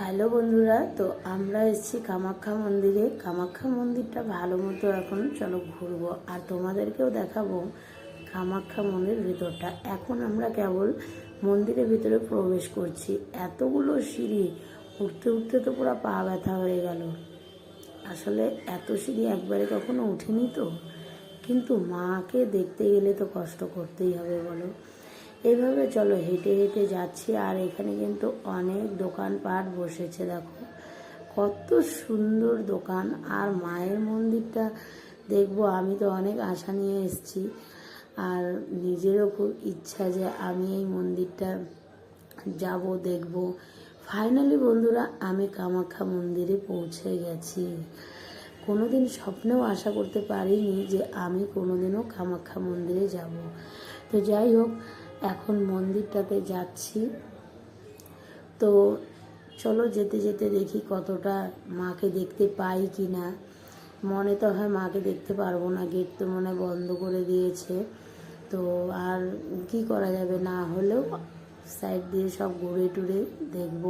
Hello বন্ধুরা, তো আমরা এসেছি কামাখ্যা মন্দিরে। কামাখ্যা মন্দিরটা ভালো মতো এখন চলো ঘুরবো, আর তোমাদেরকেও দেখাবো কামাখ্যা মন্দির ভিতরটা। এখন আমরা কেবল মন্দিরের ভিতরে প্রবেশ করছি। এতগুলো সিঁড়ি, উঠতে উঠতে তো পুরো পা ব্যথা হয়ে গেল। আসলে এত সিঁড়ি একবারে কখনো উঠিনি তো? কিন্তু মাকে দেখতে গেলে তো কষ্ট করতেই হবে বলো। এইভাবে চলো, হেঁটে হেঁটে যাচ্ছি, আর এখানে কিন্তু অনেক দোকানপাট বসেছে, দেখো। কত সুন্দর দোকান, আর মায়ের মন্দিরটা দেখব, আমি তো অনেক আশা নিয়ে এসেছি। আর নিজেরও খুব ইচ্ছা যে আমি এই মন্দিরটা যাব, দেখব। ফাইনালি বন্ধুরা, আমি কামাখ্যা মন্দিরে পৌঁছে গেছি। কোনোদিন স্বপ্নেও আশা করতে পারিনি যে আমি কোনোদিনও কামাখ্যা মন্দিরে যাব। তো যাই হোক এখন মন্দিরটাতে যাচ্ছি। তো চলো যেতে যেতে দেখি কতটা মাকে দেখতে পাই কি না মনে তো হয় মাকে দেখতে পারব না, গেট তো মনে বন্ধ করে দিয়েছে। তো আর কি করা যাবে? না হলেও সাইড দিয়ে সব ঘুরে টুরে দেখব।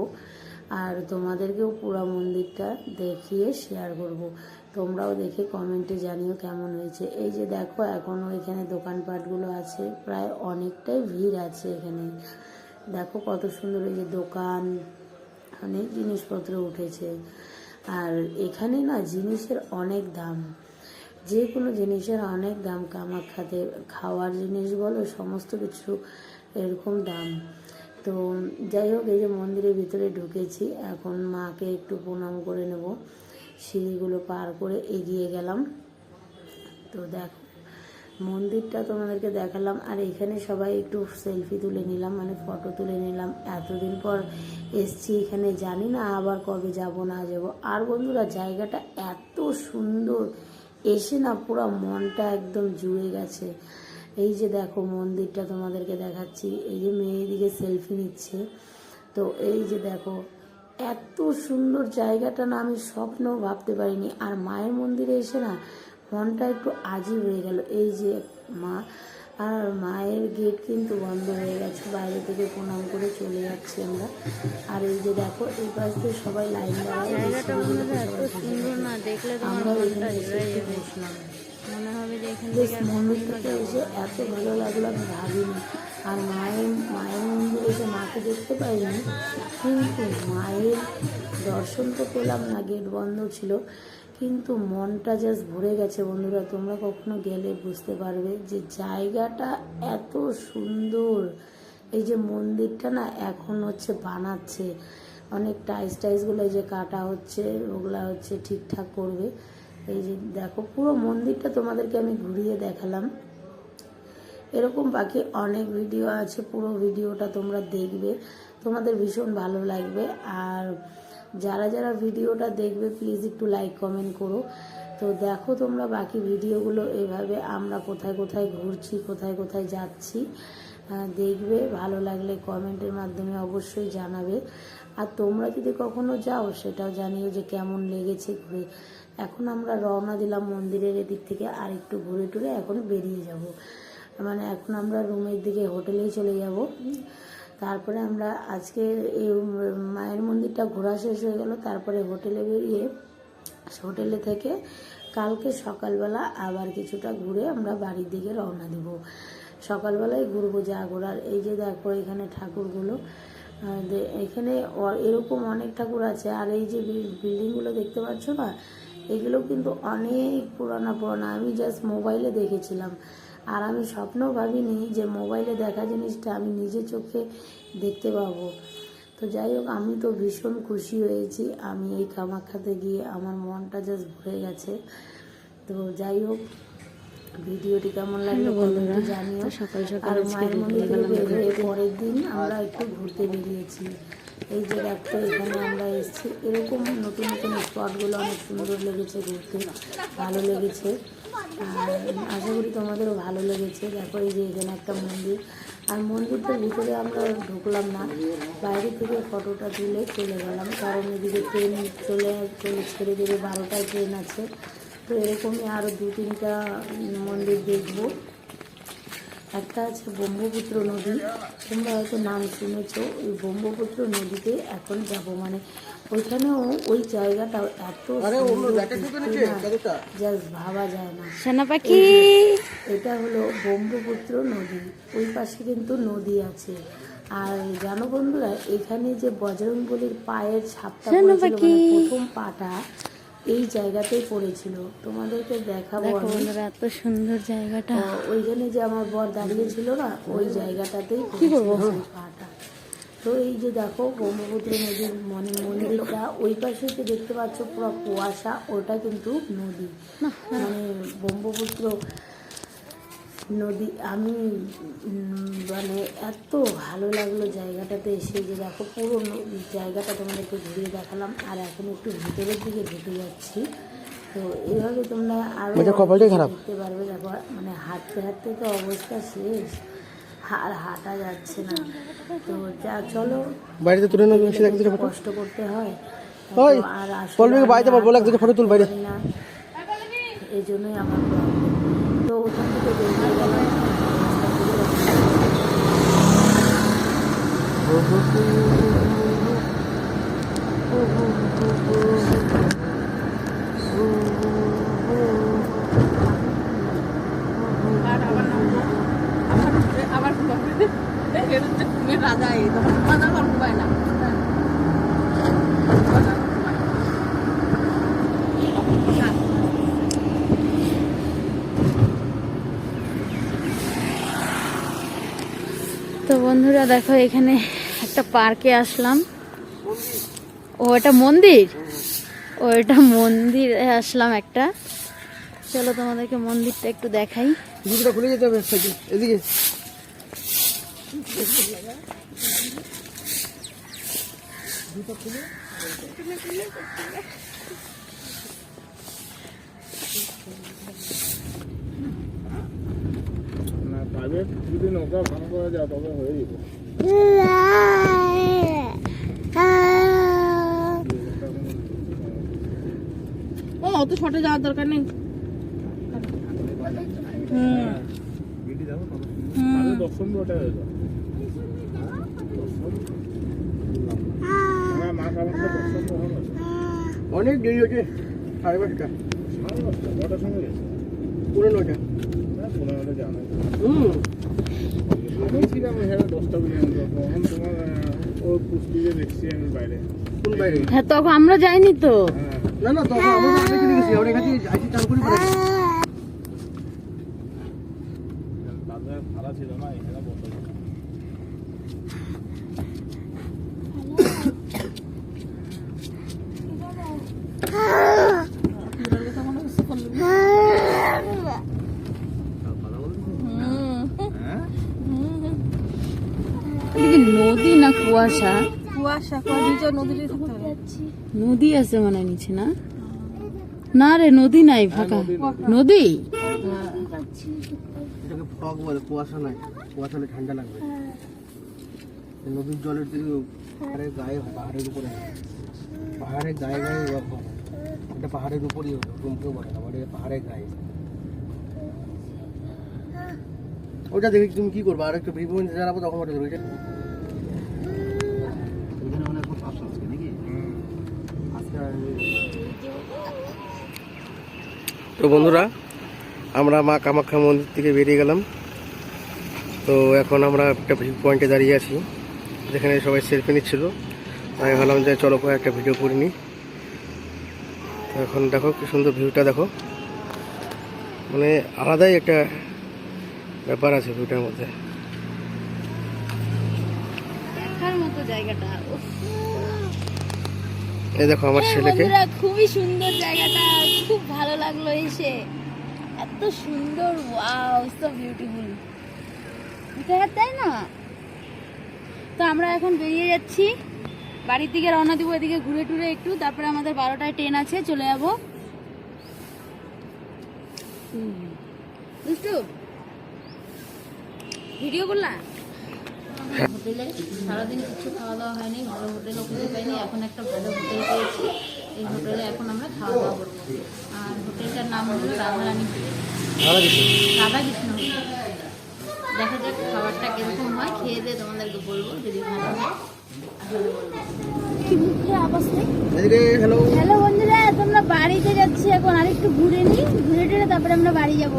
আর তোমাদেরকেও পুরো মন্দিরটা দেখিয়ে শেয়ার করব। তোমরাও দেখে কমেন্টে জানিও কেমন হয়েছে। এই যে দেখো এখনও এখানে দোকানপাটগুলো আছে, প্রায় অনেকটাই ভিড় আছে এখানে। দেখো কত সুন্দর এই যে দোকান, অনেক জিনিসপত্র উঠেছে। আর এখানে না জিনিসের অনেক দাম। যে কোনো জিনিসের অনেক দাম, কামাখ্যাতে খাওয়ার জিনিস বলো, সমস্ত কিছু এরকম দাম। তো যাই হোক, এই যে মন্দিরের ভিতরে ঢুকেছি। এখন মাকে একটু প্রণাম করে নেব। সিঁড়িগুলো পার করে এগিয়ে গেলাম। তো দেখো, মন্দিরটা তোমাদেরকে দেখালাম। আর এখানে সবাই একটু সেলফি তুলে নিলাম মানে ফটো তুলে নিলাম। এতদিন পর এসছি এখানে, জানি না আবার কবে যাব, না যাব। আর বন্ধুরা, জায়গাটা এত সুন্দর। এসে না পুরো মনটা একদম জুড়ে গেছে। এই যে দেখো মন্দিরটা তোমাদেরকে দেখাচ্ছি এই যে মেয়েদিকে সেলফি নিচ্ছে। তো এই যে দেখো এত সুন্দর জায়গাটা না আমি স্বপ্নেও ভাবতে পারিনি। আর মায়ের মন্দিরে এসে না মনটা একটু আজিব হয়ে গেল। এই যে মা আর মায়ের গেট কিন্তু বন্ধ হয়ে গেছে বাইরে থেকে প্রণাম করে চলে যাচ্ছি আমরা। আর এই যে দেখো এই পাশ দিয়ে সবাই লাইন দাঁড়ায় আমরা এখানে বসলাম। মনে হবে যে এখান থেকে মন্দিরটাতে এসে এত ভালো লাগল আমি ভাবিনি। আর মায়ের মায়ের মন্দিরে এসে মাকে দেখতে পাইনি কিন্তু মায়ের দর্শন তো পেলাম না গেট বন্ধ ছিল। কিন্তু মনটা জাস্ট ভরে গেছে বন্ধুরা তোমরা কখনো গেলে বুঝতে পারবে যে জায়গাটা এত সুন্দর। এই যে মন্দিরটা না এখন হচ্ছে বানাচ্ছে অনেক টাইস টাইসগুলো এই যে কাটা হচ্ছে ওগুলা হচ্ছে ঠিকঠাক করবে। এই যে দেখো, পুরো মন্দিরটা তোমাদেরকে আমি ঘুরিয়ে দেখালাম। এরকম বাকি অনেক ভিডিও আছে, পুরো ভিডিওটা তোমরা দেখবে। তোমাদের ভীষণ ভালো লাগবে। আর যারা যারা ভিডিওটা দেখবে প্লিজ একটু লাইক কমেন্ট করো। তো দেখো তোমরা বাকি ভিডিওগুলো এভাবে আমরা কোথায় কোথায় ঘুরছি, কোথায় কোথায় যাচ্ছি। দেখবে, ভালো লাগলে কমেন্টের মাধ্যমে অবশ্যই জানাবে। আর তোমরা যদি কখনো যাও, সেটাও জানিও যে কেমন লেগেছে ঘুরে। এখন আমরা রওনা দিলাম মন্দিরের এদিক থেকে আর একটু ঘুরে টুরে, এখন বেরিয়ে যাব। মানে এখন আমরা রুমের দিকে হোটেলেই চলে যাব। তারপরে আমরা আজকে এই মায়ের মন্দিরটা ঘোরা শেষ হয়ে গেল। তারপরে হোটেলে বেরিয়ে হোটেলে থেকে কালকে সকালবেলা আবার কিছুটা ঘুরে আমরা বাড়ির দিকে রওনা দিব। সকালবেলায় ঘুরবো যা ঘোরার এই যে দেখো এখানে ঠাকুরগুলো। এখানে এরকম অনেক ঠাকুর আছে। আর এই যে বিল- বিল্ডিংগুলো দেখতে পাচ্ছ না? এগুলো কিন্তু অনেক পুরানা পুরানা। আমি জাস্ট মোবাইলে দেখেছিলাম। আর আমি স্বপ্নও ভাবিনি যে মোবাইলে দেখা জিনিসটা আমি নিজে চোখে দেখতে পাবো। তো যাই হোক, আমি তো ভীষণ খুশি হয়েছি। আমি এই কামাখ্যাতে গিয়ে আমার মনটা জাস্ট ভরে গেছে। তো যাই হোক ভিডিওটি কেমন লাগল বন্ধুরা জানিও। সকাল সকাল আজকে মায়ের মন্দির পরের দিন আমরা একটু ঘুরতে বেরিয়েছি। এই যে দেখো এখানে আমরা এসেছি। এরকম নতুন নতুন স্পটগুলো অনেক সুন্দর লেগেছে ঘুরতে ভালো লেগেছে। আর আশা করি তোমাদেরও ভালো লেগেছে। দেখো এই যে এখানে একটা মন্দির। আর মন্দিরটার ভিতরে আমরা ঢুকলাম না। বাইরে থেকে ফটোটা তুলে চলে গেলাম। কারণ এদিকে ট্রেন চলে চলে ছেড়ে দেবে বারোটায় ট্রেন আছে। তো এরকমই আরও দু তিনটা মন্দির দেখব। একটা আছে ব্রহ্মপুত্র নদী। তোমরা হয়তো নাম শুনেছো ওই ব্রহ্মপুত্র নদীতে এখন যাব। মানে ওইখানেও ওই জায়গাটাও এত জাস্ট ভাবা যায় না। সোনা পাখি! এটা হলো ব্রহ্মপুত্র নদী। ওই পাশে কিন্তু নদী আছে। আর জানো বন্ধুরা এখানে যে বজরংবলির পায়ের ছাপটা? মানে প্রথম পাটা এই জায়গাতেই পড়েছিল। তোমাদেরকে দেখাবো বন্ধুরা এত সুন্দর জায়গাটা। ওই ওইখানে যে আমার বর দাঁড়িয়ে ছিল না ওই জায়গাটাতেই পাটা। তো এই যে দেখো ব্রহ্মপুত্র নদীর মনে মন্দিরটা ওই পাশে যে দেখতে পাচ্ছ পুরো কুয়াশা ওটা কিন্তু নদী। মানে ব্রহ্মপুত্র নদী আমি মানে এত ভালো লাগল জায়গাটাতে এসে যে দেখো পুরো জায়গাটা তোমাদেরকে ঘুরিয়ে দেখালাম। আর এখন একটু ভিতরের দিকে ঢুকে যাচ্ছি। তো এইভাবে তোমরা আরও কপালটাই খারাপ। দেখতে পারবে। দেখো মানে হাঁটতে হাঁটতে তো অবস্থা শেষ। আর হাঁটা যাচ্ছে না। তো যা চলো। বাড়িতে তুলে নেবে কষ্ট করতে হয়। আর আসলে বাড়িতে ফটো তুল বাইরে। এই জন্যই আমার problem। তো ওখান থেকে বেরিয়ে গেলাম রাস্তা থেকে তো বন্ধুরা দেখো এখানে একটা পার্কে আসলাম। ও এটা মন্দির? ও এটা মন্দিরে আসলাম একটা। চলো তোমাদেরকে মন্দিরটা একটু দেখাই। জুতোটা খুলে যেতে হবে এদিকে। না প্রাইভেট যদি নৌকা করা যায় তবে হয়ে যাবে ও অত শর্টে যাওয়ার দরকার নেই। হয়ে হ্যাঁ অনেক দেরি হচ্ছে সাড়ে পাঁচটা। সাড়ে সঙ্গে গেছে? পুরো নটা হ্যাঁ পনেরোটা জানো হুম। ছিলাম এখানে দশটা পর্যন্ত তখন তোমার ও ওর পুষ্টিতে দেখছি আমি বাইরে কোন বাইরে হ্যাঁ তখন আমরা যাইনি তো। হ্যাঁ না না তখন আমরা দেখে গেছি আমরা এখানে আইসি চান করে পড়ে তাদের ভাড়া ছিল না এখানে বন্ধ ছিল। এদিকে নদী না কুয়াশা? কুয়াশা কুয়াশা নদীতে নদী আছে মনে হয় নিচে না? না রে নদী নাই ফাঁকা। নদী এটাকে ফগ বলে কুয়াশা নাই। কুয়াশা হলে ঠান্ডা লাগবে। নদীর জলের দিকে পাহাড়ের গায়ে হয় পাহাড়ের উপরে। হয়। পাহাড়ের গায়ে গায়ে এটা পাহাড়ের উপরই রুমকেও বলে না বলে পাহাড়ের গায়ে। ওটা দেখে তুমি কি করবে? আর একটু ভিভো তখন ওটা তো বন্ধুরা, আমরা মা কামাখ্যা মন্দির থেকে বেরিয়ে গেলাম। তো এখন আমরা একটা ভিউ পয়েন্টে দাঁড়িয়ে আছি, যেখানে সবাই সেলফি নিচ্ছিল। আমি ভাবলাম যে চলো একটা ভিডিও করে নিই। তো এখন দেখো কি সুন্দর ভিউটা দেখো। মানে আলাদাই একটা ব্যাপার আছে ভিউটার মধ্যে। জায়গাটা এই দেখো আমার ছেলেকে। খুবই সুন্দর জায়গাটা খুব ভালো লাগল এসে। এত সুন্দর ওয়াও সো বিউটিফুল তাই না? তো আমরা এখন বেরিয়ে যাচ্ছি। বাড়ির দিকে রওনা দিব এদিকে ঘুরে টুরে একটু। তারপরে আমাদের বারোটায় ট্রেন আছে চলে যাব। দুষ্টু ভিডিও করলা? হোটেলে। সারাদিন কিছু খাওয়া দাওয়া হয়নি ভালো হোটেলও খুঁজে পাইনি। এখন একটা ভালো হোটেল পেয়েছি। এই হোটেলে এখন আমরা খাওয়া দাওয়া করব আর হোটেলটার নাম হলো রাধারানী রাধাকৃষ্ণ হোটেল। দেখা যাক খাবারটা কীরকম হয়। খেয়ে দিয়ে তোমাদেরকে বলব যদি ভালো হয়। হ্যালো হ্যালো বন্ধুরা তোমরা বাড়িতে যাচ্ছি এখন। আর একটু ঘুরে নিই ঘুরে টুরে তারপরে আমরা বাড়ি যাব।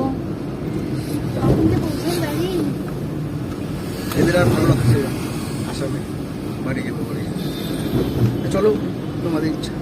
এদের আর ভালো লাগছে। আসামে বাড়ি যেতে বাড়ি চলো তোমাদের ইচ্ছা।